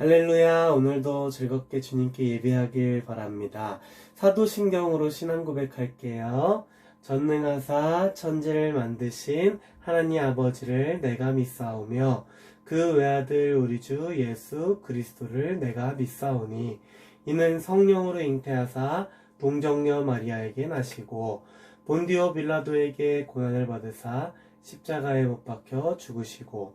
할렐루야, 오늘도 즐겁게 주님께 예배하길 바랍니다. 사도신경으로 신앙 고백할게요. 전능하사 천지를 만드신 하나님 아버지를 내가 믿사오며 그 외아들 우리 주 예수 그리스도를 내가 믿사오니 이는 성령으로 잉태하사 동정녀 마리아에게 나시고 본디오 빌라도에게 고난을 받으사 십자가에 못 박혀 죽으시고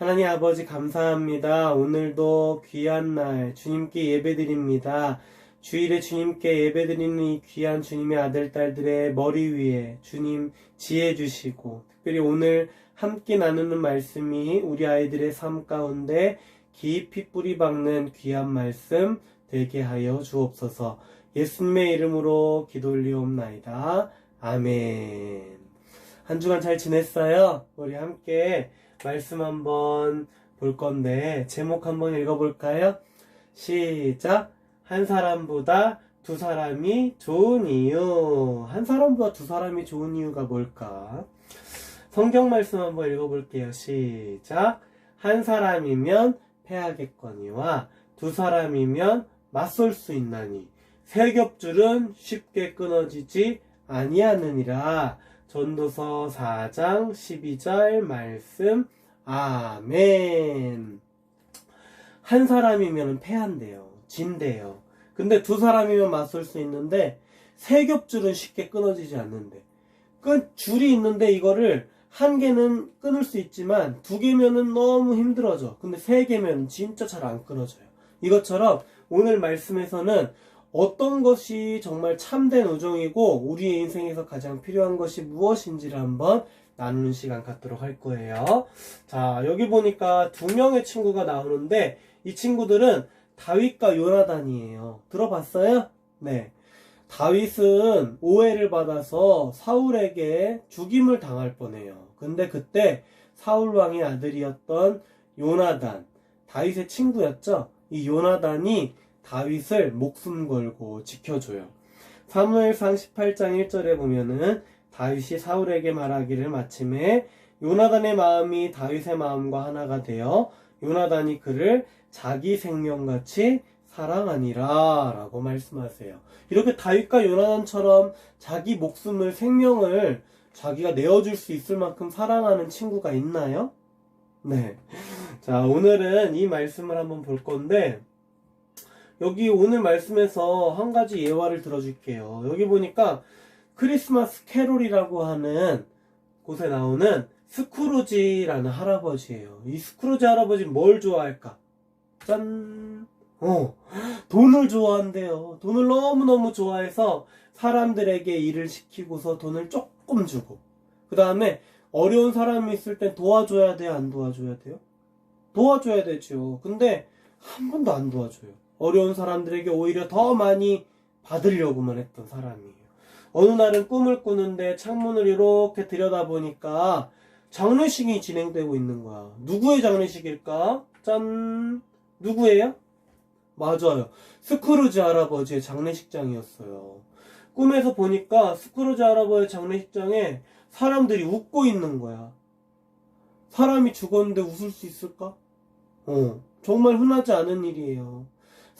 하나님 아버지 감사합니다. 오늘도 귀한 날 주님께 예배드립니다. 주일에 주님께 예배드리는 이 귀한 주님의 아들, 딸들의 머리 위에 주님 지혜 주시고 특별히 오늘 함께 나누는 말씀이 우리 아이들의 삶 가운데 깊이 뿌리 박는 귀한 말씀 되게 하여 주옵소서 예수님의 이름으로 기도 올리옵나이다. 아멘. 한 주간 잘 지냈어요? 우리 함께 말씀 한번 볼 건데 제목 한번 읽어볼까요? 시작. 한 사람보다 두 사람이 좋은 이유. 한 사람보다 두 사람이 좋은 이유가 뭘까? 성경 말씀 한번 읽어볼게요. 시작. 한 사람이면 패하겠거니와 두 사람이면 맞설 수 있나니 세 겹줄은 쉽게 끊어지지 아니하느니라. 전도서 4장 12절 말씀 아멘. 한 사람이면 패한대요. 진대요. 근데 두 사람이면 맞설 수 있는데 세 겹줄은 쉽게 끊어지지 않는데 끈 줄이 있는데 이거를 한 개는 끊을 수 있지만 두 개면은 너무 힘들어져. 근데 세 개면 진짜 잘 안 끊어져요. 이것처럼 오늘 말씀에서는 어떤 것이 정말 참된 우정이고 우리의 인생에서 가장 필요한 것이 무엇인지를 한번 나누는 시간 갖도록 할 거예요. 자, 여기 보니까 두 명의 친구가 나오는데 이 친구들은 다윗과 요나단이에요. 들어봤어요? 네. 다윗은 오해를 받아서 사울에게 죽임을 당할 뻔해요. 근데 그때 사울 왕의 아들이었던 요나단, 다윗의 친구였죠? 이 요나단이 다윗을 목숨 걸고 지켜줘요. 사무엘상 18장 1절에 보면은 다윗이 사울에게 말하기를 마침에 요나단의 마음이 다윗의 마음과 하나가 되어 요나단이 그를 자기 생명같이 사랑하니라 라고 말씀하세요. 이렇게 다윗과 요나단처럼 자기 목숨을 생명을 자기가 내어줄 수 있을 만큼 사랑하는 친구가 있나요? 네. 자, 오늘은 이 말씀을 한번 볼 건데, 여기 오늘 말씀에서 한 가지 예화를 들어줄게요. 여기 보니까 크리스마스 캐롤이라고 하는 곳에 나오는 스크루지라는 할아버지예요. 이 스크루지 할아버지 뭘 좋아할까? 짠! 어, 돈을 좋아한대요. 돈을 너무너무 좋아해서 사람들에게 일을 시키고서 돈을 조금 주고, 그 다음에 어려운 사람이 있을 땐 도와줘야 돼요? 안 도와줘야 돼요? 도와줘야 되죠. 근데 한 번도 안 도와줘요. 어려운 사람들에게 오히려 더 많이 받으려고만 했던 사람이에요. 어느 날은 꿈을 꾸는데 창문을 이렇게 들여다보니까 장례식이 진행되고 있는 거야. 누구의 장례식일까? 짠! 누구예요? 맞아요. 스크루지 할아버지의 장례식장이었어요. 꿈에서 보니까 스크루지 할아버지 장례식장에 사람들이 웃고 있는 거야. 사람이 죽었는데 웃을 수 있을까? 어, 정말 흔하지 않은 일이에요.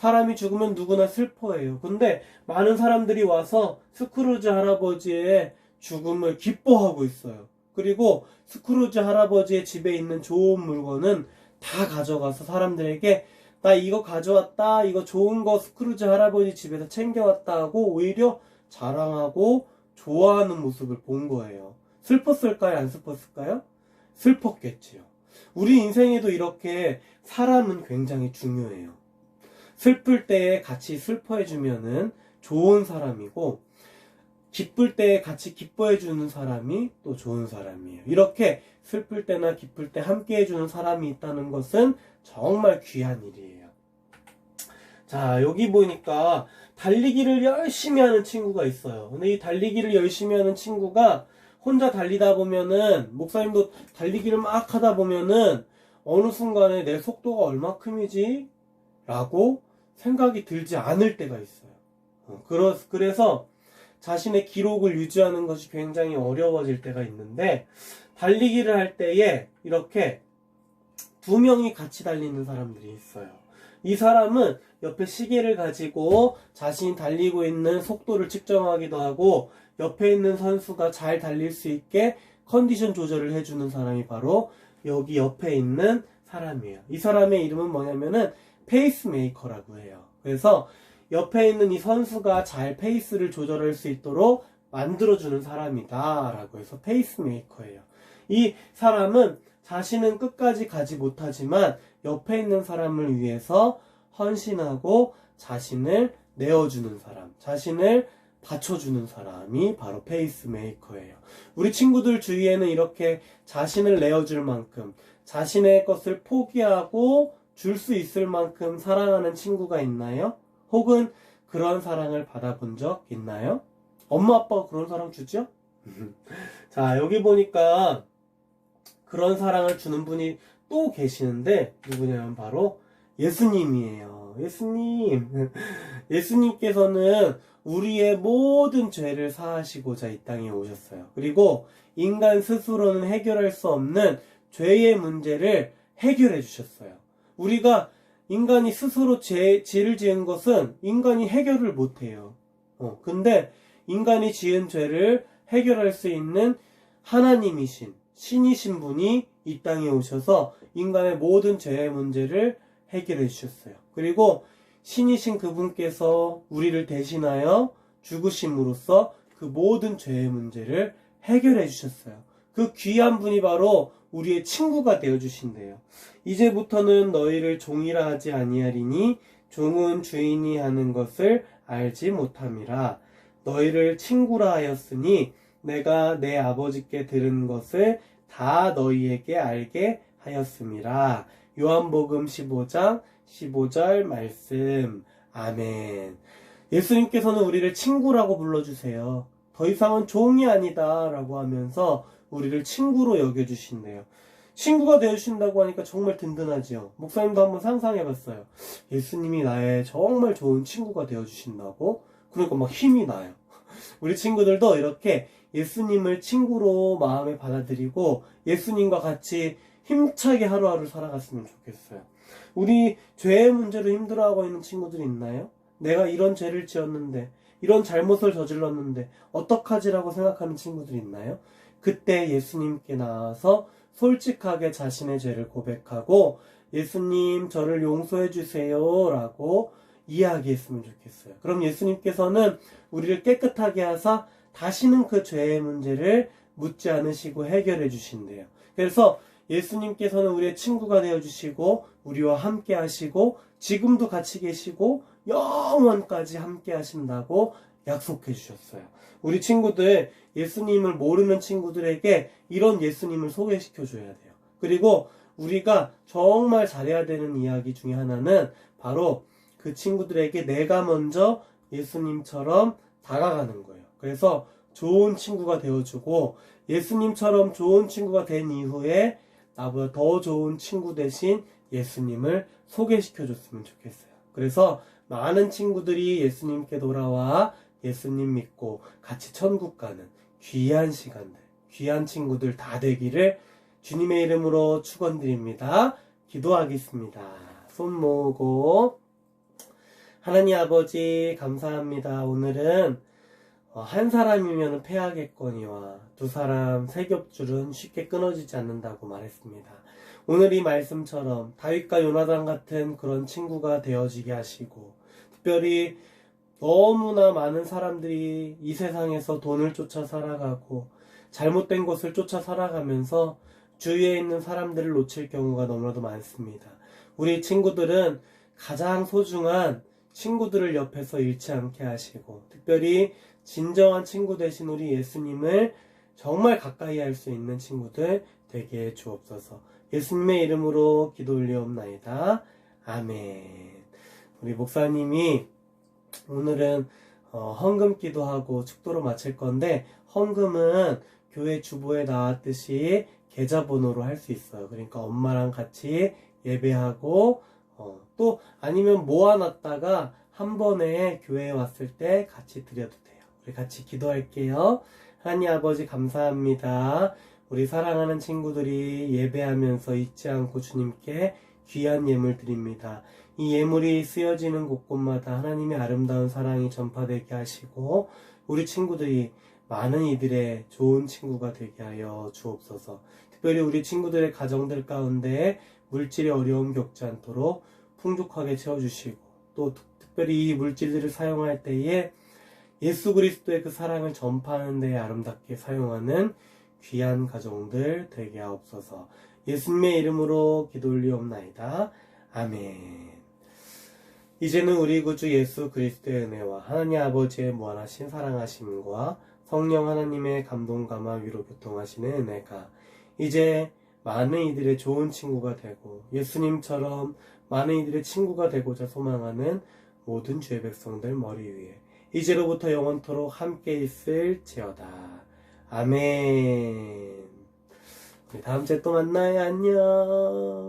사람이 죽으면 누구나 슬퍼해요. 근데 많은 사람들이 와서 스크루지 할아버지의 죽음을 기뻐하고 있어요. 그리고 스크루지 할아버지의 집에 있는 좋은 물건은 다 가져가서 사람들에게 나 이거 가져왔다. 이거 좋은 거 스크루지 할아버지 집에서 챙겨왔다 하고 오히려 자랑하고 좋아하는 모습을 본 거예요. 슬펐을까요? 안 슬펐을까요? 슬펐겠지요. 우리 인생에도 이렇게 사람은 굉장히 중요해요. 슬플 때에 같이 슬퍼해주면은 좋은 사람이고, 기쁠 때에 같이 기뻐해주는 사람이 또 좋은 사람이에요. 이렇게 슬플 때나 기쁠 때 함께 해주는 사람이 있다는 것은 정말 귀한 일이에요. 자, 여기 보니까 달리기를 열심히 하는 친구가 있어요. 근데 이 달리기를 열심히 하는 친구가 혼자 달리다 보면은, 목사님도 달리기를 막 하다 보면은, 어느 순간에 내 속도가 얼마큼이지? 라고 생각이 들지 않을 때가 있어요. 어, 그러, 그래서 자신의 기록을 유지하는 것이 굉장히 어려워질 때가 있는데, 달리기를 할 때에 이렇게 두 명이 같이 달리는 사람들이 있어요. 이 사람은 옆에 시계를 가지고 자신이 달리고 있는 속도를 측정하기도 하고 옆에 있는 선수가 잘 달릴 수 있게 컨디션 조절을 해주는 사람이 바로 여기 옆에 있는 사람이에요. 이 사람의 이름은 뭐냐면은 페이스메이커라고 해요. 그래서 옆에 있는 이 선수가 잘 페이스를 조절할 수 있도록 만들어주는 사람이다. 라고 해서 페이스메이커예요. 이 사람은 자신은 끝까지 가지 못하지만 옆에 있는 사람을 위해서 헌신하고 자신을 내어주는 사람, 자신을 받쳐주는 사람이 바로 페이스메이커예요. 우리 친구들 주위에는 이렇게 자신을 내어줄 만큼, 자신의 것을 포기하고 줄 수 있을 만큼 사랑하는 친구가 있나요? 혹은 그런 사랑을 받아본 적 있나요? 엄마 아빠가 그런 사랑 주죠? 자, 여기 보니까 그런 사랑을 주는 분이 또 계시는데 누구냐면 바로 예수님이에요. 예수님. 예수님께서는 우리의 모든 죄를 사하시고자 이 땅에 오셨어요. 그리고 인간 스스로는 해결할 수 없는 죄의 문제를 해결해 주셨어요. 우리가 인간이 스스로 죄, 죄를 지은 것은 인간이 해결을 못 해요. 어, 근데 인간이 지은 죄를 해결할 수 있는 하나님이신, 신이신 분이 이 땅에 오셔서 인간의 모든 죄의 문제를 해결해 주셨어요. 그리고 신이신 그분께서 우리를 대신하여 죽으심으로써 그 모든 죄의 문제를 해결해 주셨어요. 그 귀한 분이 바로 우리의 친구가 되어 주신대요. 이제부터는 너희를 종이라 하지 아니하리니 종은 주인이 하는 것을 알지 못함이라 너희를 친구라 하였으니 내가 내 아버지께 들은 것을 다 너희에게 알게 하였음이라. 요한복음 15장 15절 말씀. 아멘. 예수님께서는 우리를 친구라고 불러주세요. 더 이상은 종이 아니다. 라고 하면서 우리를 친구로 여겨주신대요. 친구가 되어주신다고 하니까 정말 든든하지요. 목사님도 한번 상상해봤어요. 예수님이 나의 정말 좋은 친구가 되어주신다고? 그러니까 막 힘이 나요. 우리 친구들도 이렇게 예수님을 친구로 마음에 받아들이고 예수님과 같이 힘차게 하루하루 살아갔으면 좋겠어요. 우리 죄의 문제로 힘들어하고 있는 친구들이 있나요? 내가 이런 죄를 지었는데, 이런 잘못을 저질렀는데, 어떡하지라고 생각하는 친구들이 있나요? 그때 예수님께 나와서 솔직하게 자신의 죄를 고백하고, 예수님, 저를 용서해 주세요. 라고 이야기했으면 좋겠어요. 그럼 예수님께서는 우리를 깨끗하게 하사 다시는 그 죄의 문제를 묻지 않으시고 해결해 주신대요. 그래서 예수님께서는 우리의 친구가 되어 주시고 우리와 함께 하시고 지금도 같이 계시고 영원까지 함께 하신다고 약속해 주셨어요. 우리 친구들 예수님을 모르는 친구들에게 이런 예수님을 소개시켜 줘야 돼요. 그리고 우리가 정말 잘해야 되는 이야기 중에 하나는 바로 그 친구들에게 내가 먼저 예수님처럼 다가가는 거예요. 그래서 좋은 친구가 되어주고 예수님처럼 좋은 친구가 된 이후에 나보다 더 좋은 친구 대신 예수님을 소개시켜 줬으면 좋겠어요. 그래서 많은 친구들이 예수님께 돌아와 예수님 믿고 같이 천국 가는 귀한 시간들, 귀한 친구들 다 되기를 주님의 이름으로 축원드립니다. 기도하겠습니다. 손 모으고 하나님 아버지 감사합니다. 오늘은 어, 한 사람이면 패하겠거니와 두 사람 세 겹줄은 쉽게 끊어지지 않는다고 말했습니다. 오늘 이 말씀처럼 다윗과 요나단 같은 그런 친구가 되어지게 하시고 특별히 너무나 많은 사람들이 이 세상에서 돈을 쫓아 살아가고 잘못된 것을 쫓아 살아가면서 주위에 있는 사람들을 놓칠 경우가 너무나도 많습니다. 우리 친구들은 가장 소중한 친구들을 옆에서 잃지 않게 하시고 특별히 진정한 친구 되신 우리 예수님을 정말 가까이 할 수 있는 친구들 되게 주옵소서. 예수님의 이름으로 기도 올리옵나이다. 아멘. 우리 목사님이 오늘은 어, 헌금 기도하고 축도로 마칠 건데 헌금은 교회 주보에 나왔듯이 계좌번호로 할 수 있어요. 그러니까 엄마랑 같이 예배하고 어, 또 아니면 모아놨다가 한 번에 교회에 왔을 때 같이 드려도 돼요. 우리 같이 기도할게요. 하나님 아버지 감사합니다. 우리 사랑하는 친구들이 예배하면서 잊지 않고 주님께 귀한 예물 드립니다. 이 예물이 쓰여지는 곳곳마다 하나님의 아름다운 사랑이 전파되게 하시고 우리 친구들이 많은 이들의 좋은 친구가 되게 하여 주옵소서. 특별히 우리 친구들의 가정들 가운데 물질의 어려움 겪지 않도록 풍족하게 채워주시고 또 특- 특별히 이 물질들을 사용할 때에 예수 그리스도의 그 사랑을 전파하는 데 아름답게 사용하는 귀한 가정들 되게 하옵소서. 예수님의 이름으로 기도 올리옵나이다. 아멘. 이제는 우리 구주 예수 그리스도의 은혜와 하나님 아버지의 무한하신 사랑하심과 성령 하나님의 감동 감화 위로 교통하시는 은혜가 이제 많은 이들의 좋은 친구가 되고 예수님처럼 많은 이들의 친구가 되고자 소망하는 모든 주의 백성들 머리 위에 이제로부터 영원토록 함께 있을지어다. 아멘. 다음 주에 또 만나요. 안녕.